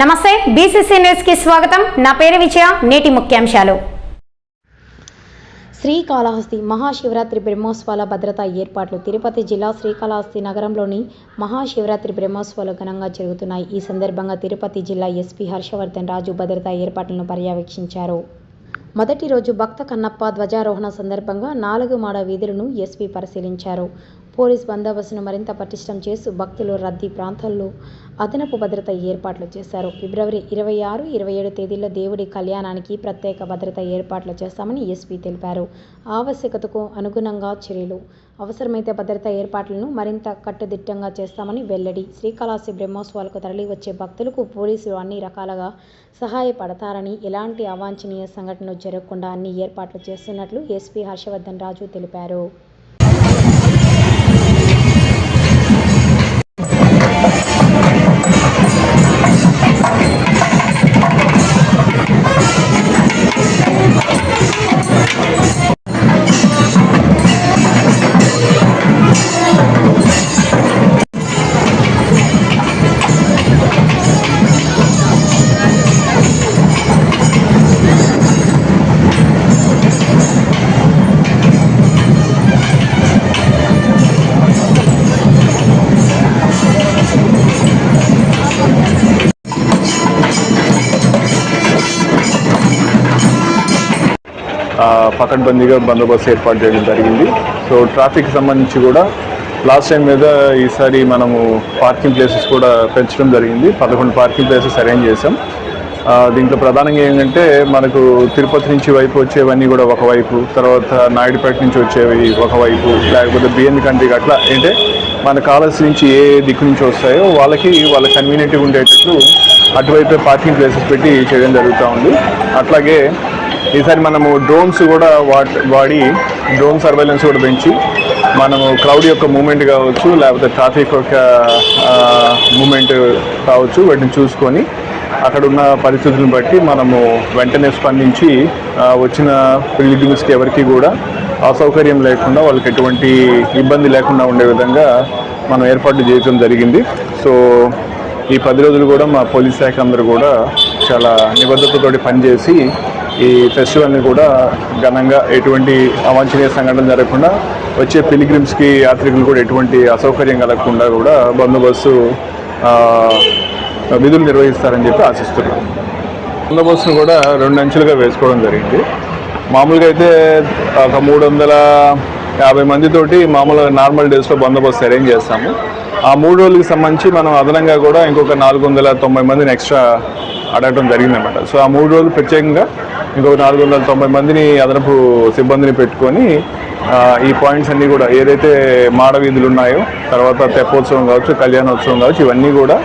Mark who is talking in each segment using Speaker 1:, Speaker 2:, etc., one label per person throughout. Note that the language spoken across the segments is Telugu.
Speaker 1: నమస్తే బీసీసీ న్యూస్కి స్వాగతం. నా పేరు విజయ నేటి ముఖ్యాంశాలు. శ్రీకాళహస్తి మహాశివరాత్రి బ్రహ్మోత్సవాల భద్రతా ఏర్పాట్లు. తిరుపతి జిల్లా శ్రీకాళహస్తి నగరంలోని మహాశివరాత్రి బ్రహ్మోత్సవాలు ఘనంగా జరుగుతున్నాయి. ఈ సందర్భంగా తిరుపతి జిల్లా ఎస్పీ హర్షవర్ధన్ రాజు భద్రతా ఏర్పాట్లను పర్యవేక్షించారు. మొదటి రోజు భక్త కన్నప్ప ధ్వజారోహణ సందర్భంగా నాలుగు మాడ వీధులను ఎస్పీ పరిశీలించారు. పోలీస్ బందోబస్తును మరింత పటిష్టం చేస్తూ భక్తులు రద్దీ ప్రాంతాల్లో అదనపు భద్రత ఏర్పాట్లు చేశారు. ఫిబ్రవరి ఇరవై ఆరు ఇరవై ఏడు తేదీల్లో దేవుడి కళ్యాణానికి ప్రత్యేక భద్రత ఏర్పాట్లు చేస్తామని ఎస్పీ తెలిపారు. ఆవశ్యకతకు అనుగుణంగా చర్యలు. అవసరమైతే భద్రతా ఏర్పాట్లను మరింత కట్టుదిట్టంగా చేస్తామని వెల్లడి. శ్రీకాళహస్తి బ్రహ్మోత్సవాలకు తరలివచ్చే భక్తులకు పోలీసులు అన్ని రకాలుగా సహాయపడతారని ఎలాంటి అవాంఛనీయ సంఘటనలు జరగకుండా అన్ని ఏర్పాట్లు చేస్తున్నట్లు ఎస్పీ హర్షవర్ధన్ రాజు తెలిపారు.
Speaker 2: పకడ్బందీగా బందోబస్తు ఏర్పాటు చేయడం జరిగింది. సో ట్రాఫిక్ సంబంధించి కూడా లాస్ట్ టైం మీద ఈసారి మనము పార్కింగ్ ప్లేసెస్ కూడా పెంచడం జరిగింది. పదకొండు పార్కింగ్ ప్లేసెస్ అరేంజ్ చేసాం దీంట్లో ప్రధానంగా ఏంటంటే మనకు తిరుపతి నుంచి వైపు వచ్చేవన్నీ కూడా ఒకవైపు తర్వాత నాయుడుపేట నుంచి వచ్చేవి ఒకవైపు లేకపోతే బిఎన్ కంట్రీకి అట్లా అంటే మన కాలేజ్ నుంచి ఏ దిక్కు నుంచి వస్తాయో వాళ్ళకి వాళ్ళ కన్వీనియంట్గా ఉండేటట్లు అటువైపే పార్కింగ్ ప్లేసెస్ పెట్టి చేయడం జరుగుతూ ఉంది. అట్లాగే ఈసారి మనము డ్రోన్స్ కూడా వాడి డ్రోన్ సర్వేలెన్స్ కూడా పెంచి మనము క్రౌడ్ యొక్క మూమెంట్ కావచ్చు లేకపోతే ట్రాఫిక్ యొక్క మూమెంట్ కావచ్చు వాటిని చూసుకొని అక్కడ ఉన్న పరిస్థితులను బట్టి మనము వెంటనే స్పందించి వచ్చిన పిలిగ్రిమ్స్కి ఎవరికి కూడా అసౌకర్యం లేకుండా వాళ్ళకి ఎటువంటి ఇబ్బంది లేకుండా ఉండే విధంగా మనం ఏర్పాట్లు చేయడం జరిగింది. సో ఈ పది రోజులు కూడా మా పోలీస్ శాఖ అందరూ కూడా చాలా నిబద్ధతతోటి పనిచేసి ఈ ఫెస్టివల్ని కూడా ఘనంగా ఎటువంటి అవాంఛనీయ సంఘటన జరగకుండా వచ్చే పిలిగ్రిమ్స్కి యాత్రికులు కూడా ఎటువంటి అసౌకర్యం కలగకుండా కూడా బందోబస్తు విధులు నిర్వహిస్తారని చెప్పి ఆశిస్తున్నాం. బందోబస్తును కూడా రెండు అంచులుగా వేసుకోవడం జరిగింది. మామూలుగా అయితే ఒక మూడు వందల యాభై మందితోటి మామూలుగా నార్మల్ డేస్లో బందోబస్తు అరేంజ్ చేస్తాము. ఆ మూడు రోజులకి సంబంధించి మనం అదనంగా కూడా ఇంకొక నాలుగు వందల తొంభై మందిని ఎక్స్ట్రా అడగడం జరిగిందన్నమాట. సో ఆ మూడు రోజులు ప్రత్యేకంగా ఇంకొక నాలుగు వందల తొంభై మందిని అదనపు సిబ్బందిని పెట్టుకొని ఈ పాయింట్స్ అన్నీ కూడా ఏదైతే మాడవీధులు ఉన్నాయో తర్వాత తెప్పోత్సవం కావచ్చు కళ్యాణోత్సవం కావచ్చు ఇవన్నీ కూడా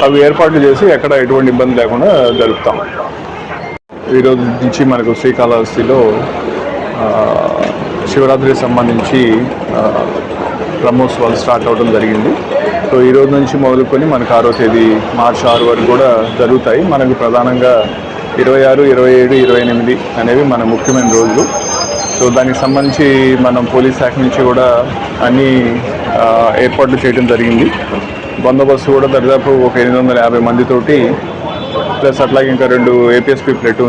Speaker 2: తగు ఏర్పాట్లు చేసి ఎక్కడ ఎటువంటి ఇబ్బంది లేకుండా జరుపుతాం. ఈరోజు నుంచి మనకు శ్రీకాళహస్తిలో శివరాత్రికి సంబంధించి ఆ, వాళ్ళు స్టార్ట్ అవ్వడం జరిగింది. సో ఈ రోజు నుంచి మొదలుకొని మనకు ఆరో తేదీ మార్చి ఆరు వరకు కూడా జరుగుతాయి. మనకు ప్రధానంగా ఇరవై ఆరు ఇరవై ఏడు ఇరవై ఎనిమిది అనేవి మన ముఖ్యమైన రోజులు. సో దానికి సంబంధించి మనం పోలీస్ శాఖ నుంచి కూడా అన్ని ఏర్పాట్లు చేయడం జరిగింది. బందోబస్తు కూడా దాదాపు ఒక ఎనిమిది వందల యాభై మందితోటి ప్లస్ అట్లాగే ఇంకా రెండు ఏపీఎస్పీ ప్లేటూన్